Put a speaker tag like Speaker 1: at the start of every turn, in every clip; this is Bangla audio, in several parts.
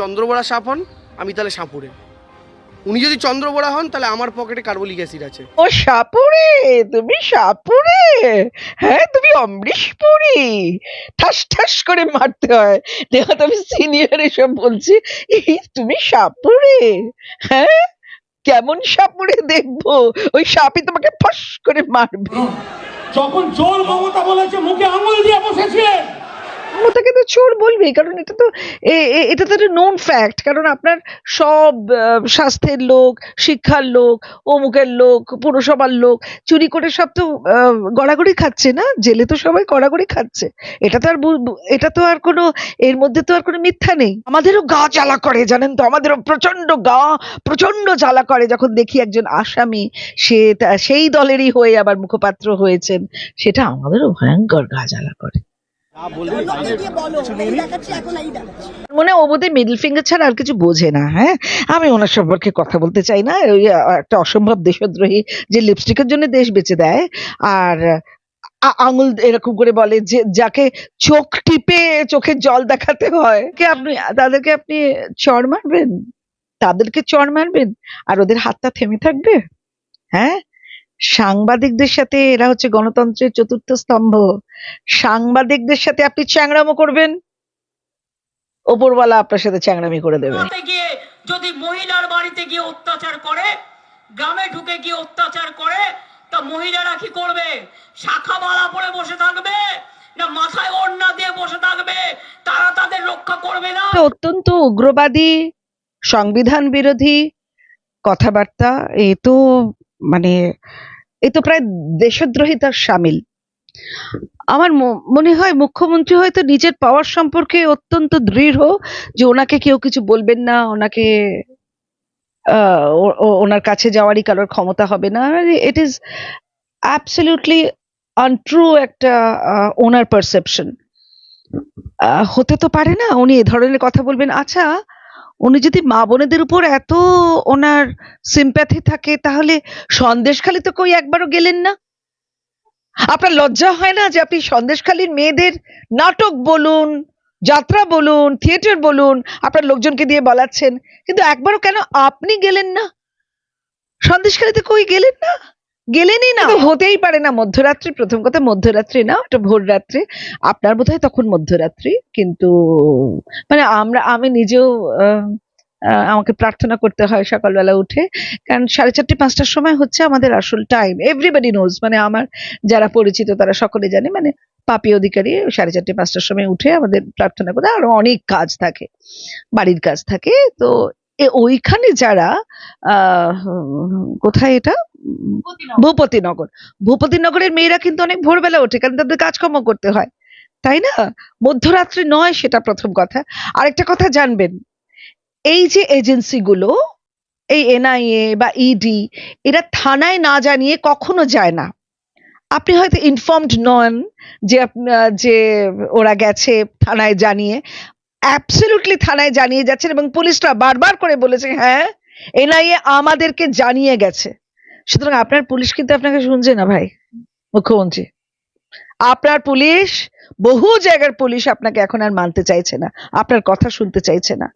Speaker 1: চন্দ্রবড়া সাপ হন আমি তাহলে সাপুরে উনি যদি চন্দ্রবড়া হন তাহলে আমার পকেটে কার্বলিক অ্যাসিড আছে।
Speaker 2: ও সাপুরে তুমি সাপুরে হ্যাঁ তুমি অমৃশ পুরি ঠাস ঠাস করে মারতে হয়। দেখো তুমি সিনিয়র এসব বলছি এই তুমি সাপুরে হ্যাঁ? কেমন সাপুরে দেখব? ওই সাপই তোমাকে ফস করে মারবে।
Speaker 3: যখন চোর মমতা বলেছে মুখে আঙুল দিয়ে বসেছিলেন
Speaker 2: তো চোর কারণ এটা তো এটা তো একটা নোন ফ্যাক্ট কারণ আপনার সব স্বাস্থ্যের লোক, শিক্ষার লোক, অমুকের লোক, পুরসভার লোক, চুরি করে সব তো গড়াগড়ি খাচ্ছে না? জেলে তো সবাই গড়াগড়ি খাচ্ছে। এটা তো আর এটা তো আর কোনো, এর মধ্যে তো আর কোনো মিথ্যা নেই। আমাদেরও গা জ্বালা করে, জানেন তো? আমাদেরও প্রচণ্ড গা প্রচণ্ড জ্বালা করে যখন দেখি একজন আসামি, সে সেই দলেরই হয়ে আবার মুখপাত্র হয়েছেন, সেটা আমাদেরও ভয়ঙ্কর গা জ্বালা করে। মনে ও বোধহয় মিডল ফিঙ্গার ছাড়া আর কিছু বোঝে না হ্যাঁ? আমি ওনার সম্পর্কে কথা বলতে চাই না। ওই একটা অসম্ভব দেশদ্রোহী যে লিপস্টিকের জন্য দেশ বেঁচে দেয় আর আঙুল এরকম করে বলে যে যাকে চোখ টিপে চোখের জল দেখাতে হয়। কে আপনি তাদেরকে আপনি চড় মারবেন? তাদেরকে চড় মারবেন? আর ওদের হাতটা থেমে থাকবে? হ্যাঁ? সাংবাদিকদের সাথে এরা হচ্ছে গণতন্ত্রের চতুর্থ স্তম্ভ। সাংবাদিকদের সাথে আপনি চ্যাংড়ামো করবেন ওপরওয়ালা আপনার সাথে চ্যাংড়ামি করে দেবে।
Speaker 4: যদি মহিলার বাড়িতে গিয়ে অত্যাচার করে গ্রামে ঢুকে গিয়ে অত্যাচার করে তা মহিলারা কি করবে? শাখা মালা পরে বসে থাকবে? না মাথায় ওড়না দিয়ে বসে থাকবে? তারা তাদের রক্ষা করবে না?
Speaker 2: অত্যন্ত উগ্রবাদী সংবিধান বিরোধী কথাবার্তা। এ তো মানে এ তো প্রায় দেশদ্রোহিতার সামিল। আমার মনে হয় মুখ্যমন্ত্রী হয়তো নিজের পাওয়ার সম্পর্কে অত্যন্ত দৃঢ় যে ওনাকে কেউ কিছু বলবেন না, ওনাকে ওনার কাছে যাওয়ারই কারোর ক্ষমতা হবে না। ইট ইজ অ্যাবসলিউটলি আনট্রু একটা ওনার পারসেপশন হতে তো পারে না, উনি এ ধরনের কথা বলবেন। আচ্ছা উনি যদি মা বোনেদের উপর এত ওনার সিম্প্যাথি থাকে, তাহলে সন্দেশখালি তো কই একবারও গেলেন না? আপনার লজ্জা হয় না যে আপনি সন্দেশখালীর মেয়েদের নাটক বলুন, যাত্রা বলুন, থিয়েটার বলুন, আপনার লোকজনকে দিয়ে বলাচ্ছেন, কিন্তু একবারও কেন আপনি গেলেন না? সন্দেশখালীতে কই গেলেন না? গেলেনই না। হতেই পারে না। মধ্যরাত্রি, প্রথম কথা মধ্যরাত্রি না, ওটা ভোর রাত্রি আপনার বোধহয় তখন মধ্যরাত্রি, কিন্তু মানে আমরা, আমি নিজেও আমাকে প্রার্থনা করতে হয় সকালবেলা উঠে। কারণ সাড়ে চারটে, পাঁচটার সময় হচ্ছে আমাদের আসল টাইম এভরিবডি নোজ মানে আমার যারা পরিচিত তারা সকলে জানে মানে পাপি অধিকারী সাড়ে চারটে, পাঁচটার সময় উঠে আমাদের প্রার্থনা করতে আরও অনেক কাজ থাকে, বাড়ির কাজ থাকে। তো এ ওইখানে যারা কোথায় এটা? ভূপতিনগর। ভূপতিনগরের মেয়েরা কিন্তু অনেক ভোরবেলা ওঠে কারণ তাদের কাজকর্ম করতে হয়। তাই না? মধ্যরাত্রি নয় সেটা প্রথম কথা। আরেকটা কথা জানবেন এই যে এজেন্সিগুলো এই এনআইএ বা ইডি এরা থানায় না জানিয়ে কখনো যায় না। আপনি হয়তো ইনফর্মড নন যে যে ওরা গেছে থানায় জানিয়ে। অ্যাবসলিউটলি থানায় জানিয়ে যাচ্ছেন এবং পুলিশরা বারবার করে বলেছে হ্যাঁ এনআইএ আমাদেরকে জানিয়ে গেছে। সুতরাং আপনার পুলিশ কিন্তু আপনাকে শুনছে না ভাই, মুখ্যমন্ত্রী। আপনার পুলিশ, বহু জায়গার পুলিশ আপনাকে এখন আর মানতে চাইছে না, আপনার কথা শুনতে চাইছে না।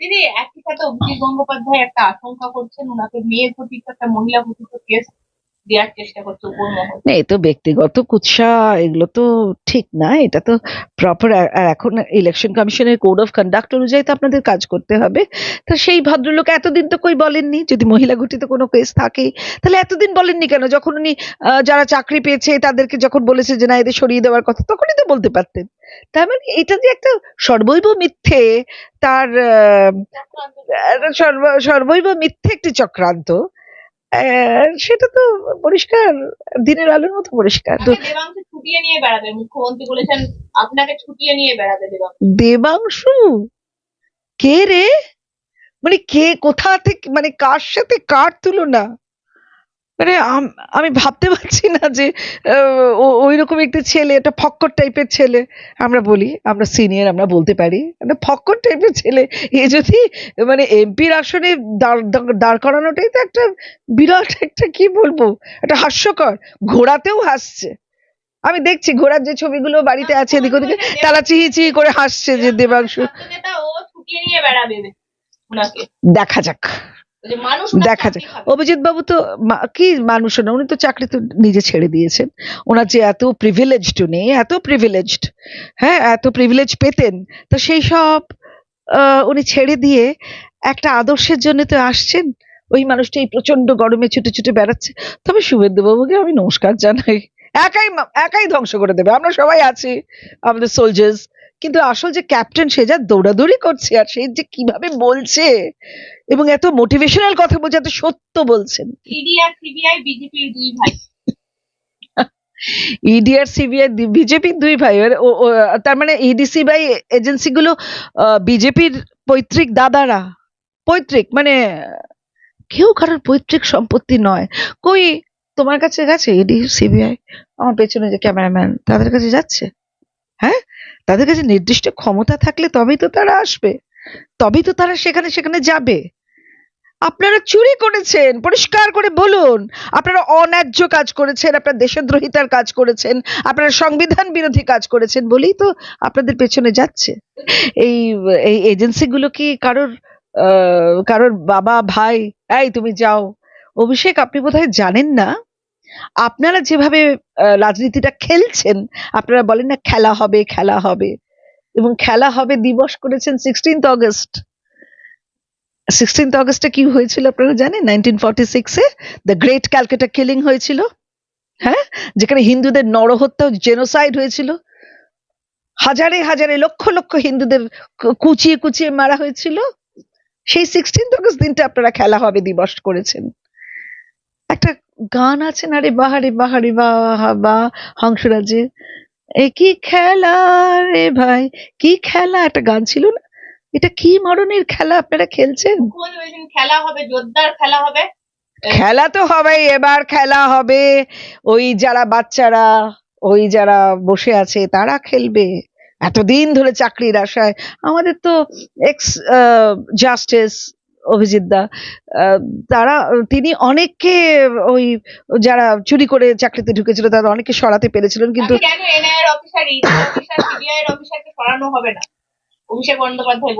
Speaker 5: দিদি, একই সাথে অভিজিৎ গঙ্গোপাধ্যায় একটা আশঙ্কা করছেন, ওনাকে মেয়ে ঘটিত, একটা মহিলা ঘটিত কেস দেওয়ার চেষ্টা করছে উপর মহল।
Speaker 2: না এ তো ব্যক্তিগত কুৎসা এগুলো তো ঠিক না এটা তো প্রপার আর এখন ইলেকশন কমিশনের কোড অফ কন্ডাক্ট অনুযায়ী তো আপনাদের কাজ করতে হবে। তা সেই ভদ্রলোক এতদিন তো কই বলেননি? যদি মহিলা ঘটিত কোনো কেস থাকে তাহলে এতদিন বলেননি কেন? যখন উনি যারা চাকরি পেয়েছে তাদেরকে যখন বলেছে যে না এদের সরিয়ে দেওয়ার কথা তখনই তো বলতে পারতেন। তার মানে এটা যে একটা সর্বৈব মিথ্যে তার সর্ব- সর্বৈব মিথ্যে একটি চক্রান্ত। সেটা তো পরিষ্কার দিনের আলোর মতো পরিষ্কার। তো
Speaker 5: ছুটিয়ে নিয়ে বেড়াবে মুখ্যমন্ত্রী বলেছেন আপনাকে ছুটিয়ে নিয়ে বেড়াবে দেবাংশু?
Speaker 2: কে রে? মানে কে কোথা থেকে মানে কার সাথে কার তুলনা? মানে আম- আমি ভাবতে পারছি না যে ওই রকম একটি ছেলে একটা ফক্কর টাইপের ছেলে আমরা বলি আমরা সিনিয়র আমরা বলতে পারি একটা ফক্কর টাইপের ছেলে এ যদি মানে এমপির আসনে দাঁড় করানোটাই তো একটা বিরাট একটা কি বলব একটা হাস্যকর ঘোড়াতেও হাসছে। আমি দেখছি ঘোড়ার যে ছবিগুলো বাড়িতে আছে এদিক ওদিকে তারা চিহি চিহি করে হাসছে যে দেবাংশু। দেখা যাক। দেখা যাক অভিজিৎ বাবু তো কি মানুষ না উনি তো চাকরি তো নিজে ছেড়ে দিয়েছেন। ওনার যে এত প্রিভিলেজড উনি এত প্রিভিলেজড হ্যাঁ এত প্রিভিলেজ পেতেন তো সেই সব উনি ছেড়ে দিয়ে একটা আদর্শের জন্য তো আসছেন। ওই মানুষটা এই প্রচণ্ড গরমে ছুটে ছুটে বেড়াচ্ছে। তবে শুভেন্দু বাবুকে আমি নমস্কার জানাই। একাই একাই ধ্বংস করে দেবে। আমরা সবাই আছি আমাদের সোলজার্স কিন্তু আসল যে ক্যাপ্টেন সে যা দৌড়াদৌড়ি করছে আর সে যে কীভাবে বলছে এবং এত মোটিভেশনাল কথা বলছে এত সত্য বলছেন
Speaker 5: ইডি আর সিবিআই বিজেপির দুই ভাই।
Speaker 2: ইডি আর সিবিআই বিজেপির দুই ভাই। তার মানে ইডি সিবিআই এজেন্সিগুলো বিজেপির পৈতৃক দাদারা। পৈতৃক মানে কেউ কারোর পৈতৃক সম্পত্তি নয়। কই তোমার কাছে গেছে ইডি সিবিআই আমার পেছনে যে ক্যামেরাম্যান তাদের কাছে যাচ্ছে? হ্যাঁ? তাদের কাছে নির্দিষ্ট ক্ষমতা থাকলে তবেই তো তারা আসবে। তবেই তো তারা সেখানে সেখানে যাবে। আপনারা চুরি করেছেন, পরিষ্কার করে বলুন। আপনারা অন্যায্য কাজ করেছেন, আপনারা দেশদ্রোহিতার কাজ করেছেন, আপনারা সংবিধান বিরোধী কাজ করেছেন বলেই তো আপনাদের পেছনে যাচ্ছে। এই এই এজেন্সিগুলো কি কারোর কারোর বাবা, ভাই, এই তুমি যাও। অভিষেক, আপনি বোধহয় জানেন না আপনারা যেভাবে রাজনীতিটা খেলছেন, আপনারা বলেন না খেলা হবে খেলা হবে। এবং খেলা হবে দিবস করেছেন সিক্সটিন্থ অগস্ট সিক্সটিন্থ অগস্টে কি হয়েছিল আপনারা জানেন? নাইনটিন ফর্টি সিক্সে দ্য গ্রেট ক্যালকাটা কিলিং হয়েছিল। হ্যাঁ? যেখানে হিন্দুদের নরহত্যা জেনোসাইড হয়েছিল। হাজারে হাজারে লক্ষ লক্ষ হিন্দুদের কুচিয়ে কুচিয়ে মারা হয়েছিল। সেই সিক্সটিন্থ অগস্ট দিনটা আপনারা খেলা হবে দিবস করেছেন। একটা গান আছে না রে বাহারে বাহারে বাহা বা হংসরাজে এ কি খেলা রে ভাই? কি খেলা? একটা গান ছিল না? এটা কি মরণের খেলা? আপনারা খেলছেন?
Speaker 5: খেলা হবে জোরদার খেলা হবে।
Speaker 2: খেলা তো হবেই এবার খেলা হবে। ওই যারা বাচ্চারা ওই যারা বসে আছে তারা খেলবে। এতদিন ধরে চাকরির আশায়। আমাদের তো এক্স জাস্টিস অভিজিৎ দা আহ, তারা তিনি অনেককে ওই যারা চুরি করে চাকরিতে ঢুকেছিল তারা অনেককে সরাতে পেরেছিলেন কিন্তু
Speaker 5: তাকে কেন এনআইএর অফিসার অফিসার সিবিআই এর অফিসারকে সরানো হবে না? অভিষেক বন্দ্যোপাধ্যায়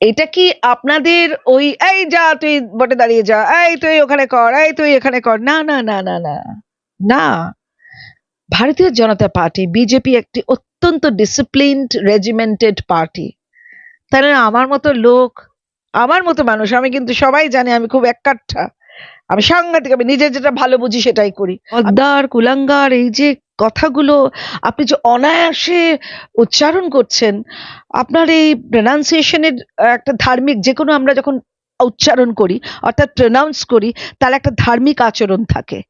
Speaker 2: এটা কি আপনাদের ওই এই যা তুই বটে দাঁড়িয়ে যা এই তুই ওখানে কর এই তুই এখানে কর। না না না না না না। ভারতীয় জনতা পার্টি বিজেপি একটি অত্যন্ত ডিসিপ্লিনড রেজিমেন্টেড পার্টি তাহলে আমার মতো লোক আমার মতো মানুষ, আমি কিন্তু সবাই জানে আমি খুব এককাঠা আমি সাংঘাতিক, আমি নিজে যেটা ভালো বুঝি সেটাই করি। অদ্দার কুলাঙ্গার, এই যে কথাগুলো, আপনি যে অনায়াসে উচ্চারণ করছেন, আপনার এই প্রনাউন্সিয়েশনের একটা ধার্মিক, যে কোনো আমরা যখন উচ্চারণ করি, অর্থাৎ প্রনাউন্স করি, তার একটা ধার্মিক আচরণ থাকে।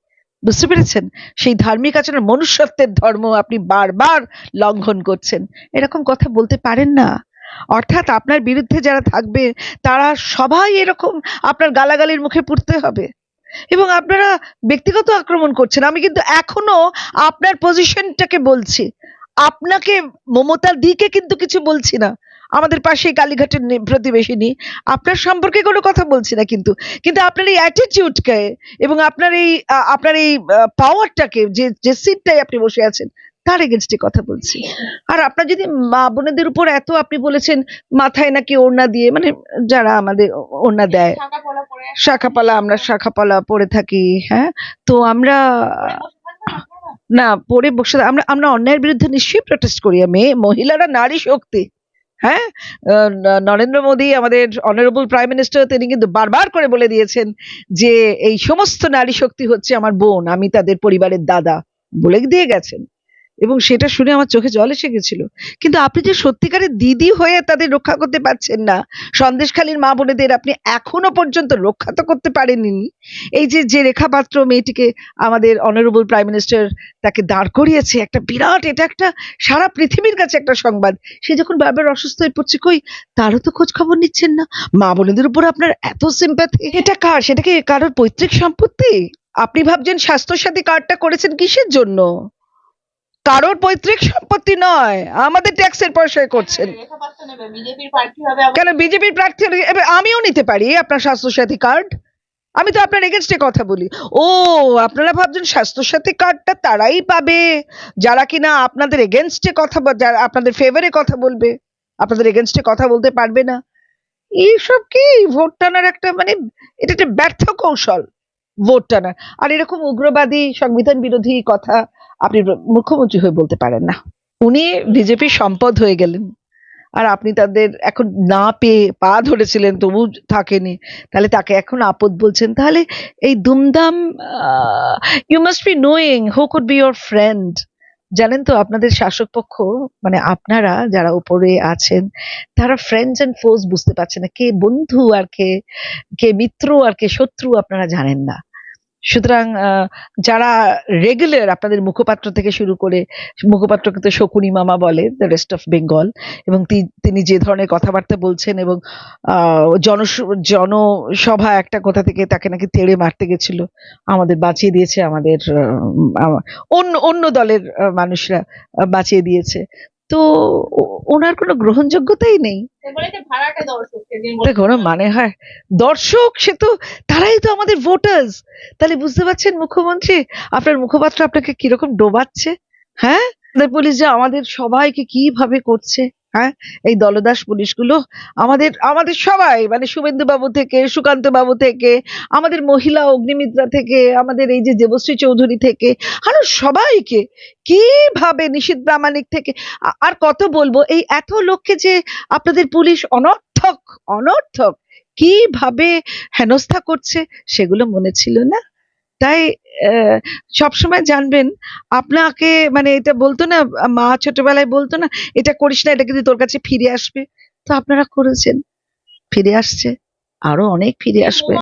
Speaker 2: বুঝতে পেরেছেন? সেই ধার্মিক আচরণ, মনুষ্যত্বের ধর্ম আপনি বারবার লঙ্ঘন করছেন। এরকম কথা বলতে পারেন না। অর্থাৎ আপনার বিরুদ্ধে যারা থাকবে, তারা সবাই এরকম আপনার গালাগালির মুখে পড়তে হবে। এবং আপনারা ব্যক্তিগত আক্রমণ করছেন। আমি কিন্তু এখনও আপনার পজিশনটাকে বলছি। আপনাকে মমতার দিকে কিন্তু কিছু বলছি না। আমাদের পাশেই কালীঘাটের নে- প্রতিবেশিনী, আপনার সম্পর্কে কোনো কথা বলছি না কিন্তু। কিন্তু আপনার এই অ্যাটিটিউডকে এবং আপনার এই আপনার এই পাওয়ারটাকে যে যে সিটটাই আপনি বসে আছেন তার এগেনস্টে কথা বলছি আর আপনার যদি মা বোনেদের উপর এত আপনি বলেছেন, মাথায় নাকি ওড়না দিয়ে মানে যারা আমাদের ওড়না দেয়। শাখাপালা, আমরা শাখাপালা পরে থাকি হ্যাঁ তো আমরা? না, পরে বসে আমরা আমরা অন্যায়ের বিরুদ্ধে নিশ্চয়ই প্রোটেস্ট করি মেয়ে, মহিলারা নারী শক্তি হ্যাঁ নরেন্দ্র মোদী, আমাদের অনারেবল প্রাইম মিনিস্টার তিনি কিন্তু বারবার করে বলে দিয়েছেন যে, এই সমস্ত নারী শক্তি হচ্ছে আমার বোন, আমি তাদের পরিবারের দাদা বলে দিয়ে গেছেন এবং সেটা শুনে আমার চোখে জল এসে গেছিল। কিন্তু আপনি যে সত্যিকারের দিদি হয়ে তাদের রক্ষা করতে পারছেন না, সন্দেশখালীর মা বোনেদের আপনি এখনও পর্যন্ত রক্ষা তো করতে পারেননি। এই যে যে রেখা পাত্র মেয়েটিকে আমাদের অনারেবল প্রাইম মিনিস্টার তাকে দাঁড় করিয়েছে, একটা বিরাট, এটা একটা সারা পৃথিবীর কাছে একটা সংবাদ। সে যখন বারবার অসুস্থ হয়ে পড়ছে, কই তারও তো খোঁজ খবর নিচ্ছেন না? মা বোনেদের উপর আপনার এত সিম্প্যাথি এটা কার? সেটা কি কারোর পৈতৃক সম্পত্তি? আপনি ভাবছেন স্বাস্থ্যসাথী কার্ডটা করেছেন কিসের জন্য? কারোর পৈতৃক সম্পত্তি নয়। আমাদের ট্যাক্সের পয়সায় করছেন।
Speaker 5: আবার
Speaker 2: কেন বিজেপির প্রার্থী এবার আমিও নিতে পারি আপনার স্বাস্থ্যসাথী কার্ড? আমি তো আপনার এগেনস্টে কথা বলি। ও আপনারা ভাবছেন স্বাস্থ্যসাথী কার্ডটা তারাই পাবে। যারা কিনা আপনাদের এগেনস্টে কথা যারা আপনাদের ফেভারে কথা বলবে আপনাদের এগেনস্টে কথা বলতে পারবে না। এইসব কি? ভোট টানার একটা মানে এটা একটা ব্যর্থ কৌশল ভোট টানার। আর এরকম উগ্রবাদী সংবিধান বিরোধী কথা আপনি মুখ্যমন্ত্রী হয়ে বলতে পারেন না। উনি বিজেপির সম্পদ হয়ে গেলেন। আর আপনি তাদের এখন না পেয়ে পা ধরেছিলেন তবু থাকেনি। তাহলে তাকে এখন আপদ বলছেন। তাহলে এই দুমদাম you must be knowing who could be your friend জানেন তো, আপনাদের শাসক পক্ষ মানে আপনারা যারা উপরে আছেন, তারা ফ্রেন্ডস এন্ড ফোর্স বুঝতে পারছে না। কে বন্ধু আর কে কে মিত্র আর কে শত্রু আপনারা জানেন না। সুতরাং যারা রেগুলার আপনাদের মুখপাত্র থেকে শুরু করে, মুখপাত্রকে তো শকুনি মামা বলে দ্য রেস্ট অফ বেঙ্গল এবং তিনি যে ধরনের কথাবার্তা বলছেন এবং জনস, জনসভা একটা কোথা থেকে তাকে নাকি তেড়ে মারতে গেছিল, আমাদের বাঁচিয়ে দিয়েছে আমাদের অন্য অন্য দলের মানুষরা বাঁচিয়ে দিয়েছে। তো ওনার কোনো গ্রহণযোগ্যতাই নেই। কোনো মানে হয় দর্শক সে তো তারাই তো আমাদের ভোটার্স তাহলে বুঝতে পারছেন মুখ্যমন্ত্রী আপনার মুখপাত্র আপনাকে কীরকম ডোবাচ্ছে হ্যাঁ? পুলিশ যে আমাদের সবাইকে কীভাবে করছে? হ্যাঁ? এই দলদাস পুলিশগুলো আমাদের আমাদের সবাই মানে শুভেন্দু বাবু থেকে সুকান্ত বাবু থেকে, আমাদের মহিলা অগ্নিমিত্রা থেকে, আমাদের এই যে দেবশ্রী চৌধুরী থেকে, আরও সবাইকে কীভাবে নিশীত প্রামাণিক থেকে আর কত বলব, এই এত লোককে যে আপনাদের পুলিশ অনর্থক অনর্থক কীভাবে হেনস্থা করছে, সেগুলো মনে ছিল না? তাই সবসময় জানবেন, আপনাকে মানে এটা বলতো না, মা ছোটবেলায় বলতো না, এটা করিস না, এটা কিন্তু তোর কাছে ফিরে আসবে। তো আপনারা করেছেন, ফিরে আসছে, আরও অনেক ফিরে আসবে।